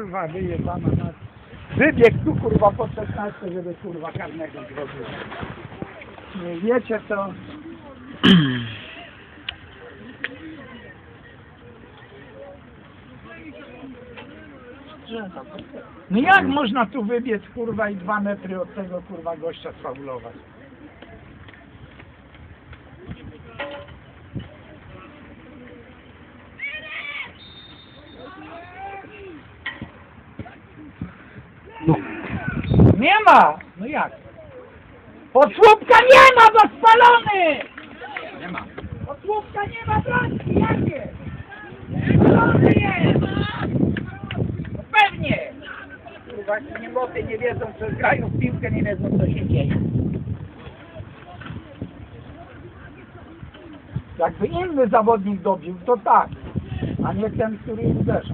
kurwa, wyjebana na... Wybiegł tu, kurwa, po 16, żeby, kurwa, karnego zrobić. Nie wiecie, to... No jak można tu wybiec, kurwa, i dwa metry od tego, kurwa, gościa sfaulować? Nie ma! No jak? Posłupka nie ma, bo spalony! Nie ma. Posłupka nie ma blaszki, jakie? Spalony jest! No pewnie! Kurwa, nie moty nie wiedzą, co grają w piłkę, nie wiedzą, co się dzieje. Jakby inny zawodnik dobił, to tak, a nie ten, który uderza.